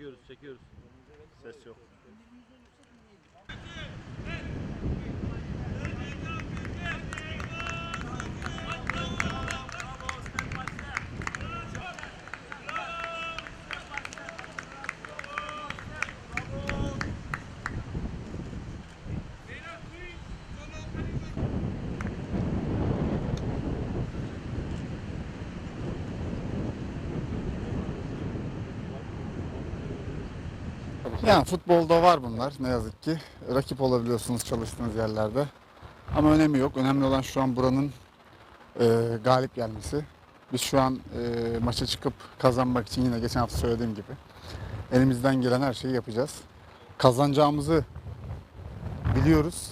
Çekiyoruz, çekiyoruz. Ses yok. Yani futbolda var bunlar ne yazık ki. Rakip olabiliyorsunuz çalıştığınız yerlerde. Ama önemi yok. Önemli olan şu an buranın e, galip gelmesi. Biz şu an e, maça çıkıp kazanmak için yine geçen hafta söylediğim gibi elimizden gelen her şeyi yapacağız. Kazanacağımızı biliyoruz.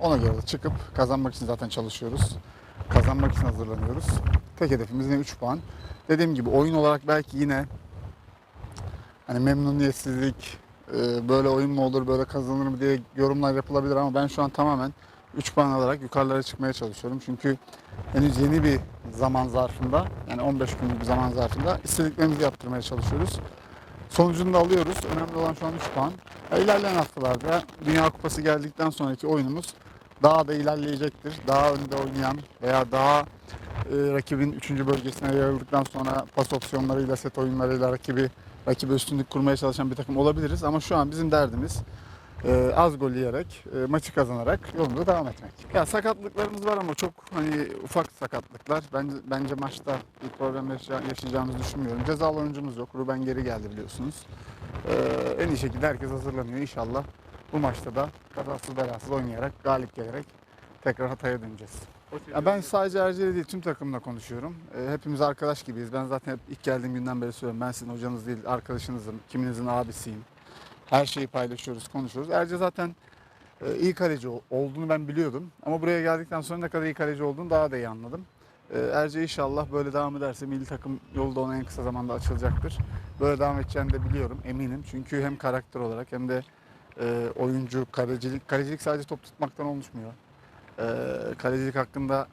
Ona göre de çıkıp kazanmak için zaten çalışıyoruz. Kazanmak için hazırlanıyoruz. Tek hedefimiz yine 3 puan. Dediğim gibi oyun olarak belki yine hani memnuniyetsizlik, e, böyle oyun mu olur, böyle kazanır mı diye yorumlar yapılabilir ama ben şu an tamamen 3 puan alarak yukarılara çıkmaya çalışıyorum. Çünkü henüz yeni bir zaman zarfında, yani 15 günlük bir zaman zarfında istediklerimizi yaptırmaya çalışıyoruz. Sonucunu da alıyoruz. Önemli olan şu an 3 puan. İlerleyen haftalarda Dünya Kupası geldikten sonraki oyunumuz daha da ilerleyecektir. Daha önde oynayan veya daha e, rakibin 3. bölgesine yayıldıktan sonra pas opsiyonlarıyla, set oyunlarıyla rakibi rakibe üstünlük kurmaya çalışan bir takım olabiliriz. Ama şu an bizim derdimiz e, az gol yiyerek, e, maçı kazanarak yolumuza devam etmek. Ya sakatlıklarımız var ama çok hani ufak sakatlıklar. Bence bence maçta bir problem yaşa- yaşayacağımızı düşünmüyorum. Cezalı oyuncumuz yok. Ruben geri geldi biliyorsunuz. E, en iyi şekilde herkes hazırlanıyor inşallah. Bu maçta da kazasız belasız oynayarak, galip gelerek tekrar Hatay'a döneceğiz. Ya ben sadece Erciyes'le değil tüm takımla konuşuyorum. E, hepimiz arkadaş gibiyiz. Ben zaten hep ilk geldiğim günden beri söylüyorum. Ben sizin hocanız değil, arkadaşınızım. Kiminizin abisiyim. Her şeyi paylaşıyoruz, konuşuyoruz. Erce zaten e, iyi kaleci ol- olduğunu ben biliyordum. Ama buraya geldikten sonra ne kadar iyi kaleci olduğunu daha da iyi anladım. E, Erce inşallah böyle devam ederse milli takım yolu da ona en kısa zamanda açılacaktır. Böyle devam edeceğini de biliyorum, eminim. Çünkü hem karakter olarak hem de e, oyuncu, kalecilik, kalecilik sadece top tutmaktan oluşmuyor. E, kalecilik hakkında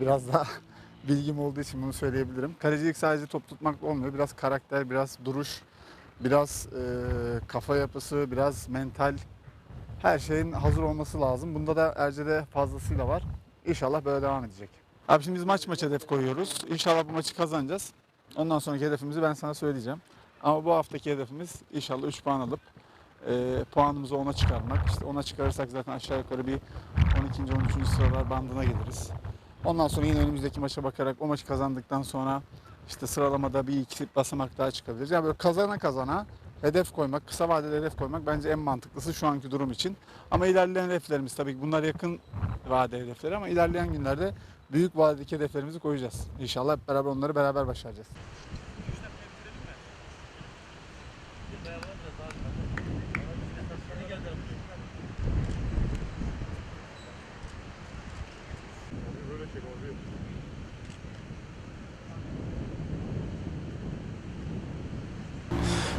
biraz daha bilgim olduğu için bunu söyleyebilirim. Kalecilik sadece top tutmakla olmuyor. Biraz karakter, biraz duruş, biraz e, kafa yapısı, biraz mental her şeyin hazır olması lazım. Bunda da Erce'de fazlasıyla var. İnşallah böyle devam edecek. Abi şimdi biz maç maç hedef koyuyoruz. İnşallah bu maçı kazanacağız. Ondan sonraki hedefimizi ben sana söyleyeceğim. Ama bu haftaki hedefimiz inşallah 3 puan alıp e, puanımızı ona çıkarmak. İşte ona çıkarırsak zaten aşağı yukarı bir 12. 13. sıralar bandına geliriz. Ondan sonra yine önümüzdeki maça bakarak o maçı kazandıktan sonra işte sıralamada bir iki basamak daha çıkabiliriz. Yani böyle kazana kazana hedef koymak, kısa vadeli hedef koymak bence en mantıklısı şu anki durum için. Ama ilerleyen hedeflerimiz tabii ki bunlar yakın vade hedefleri ama ilerleyen günlerde büyük vadedeki hedeflerimizi koyacağız. İnşallah hep beraber onları beraber başaracağız.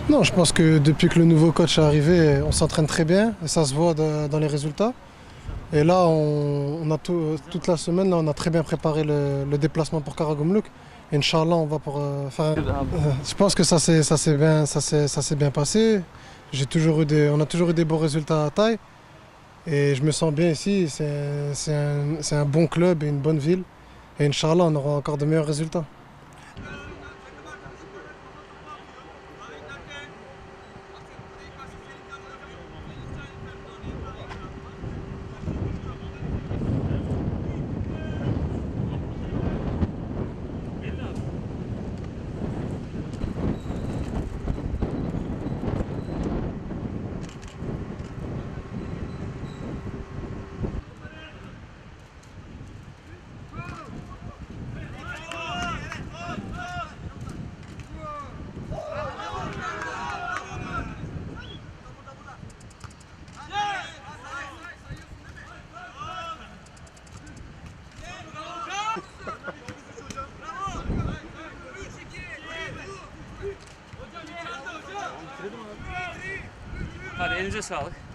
Non, je pense que depuis que le nouveau coach est arrivé, on s'entraîne très bien et ça se voit dans les résultats. Et là, on, a tout- toute la semaine, on a très bien préparé le, déplacement pour Karagumluk. Inch'Allah, on va pour euh, faire. je pense que ça s'est bien, ça bien passé. Toujours eu des, on a toujours eu des bons résultats à taille. Et je me sens bien ici. C'est un, c'est un bon club et une bonne ville. Et Inch'Allah, on aura encore de meilleurs résultats. Elinize sağlık.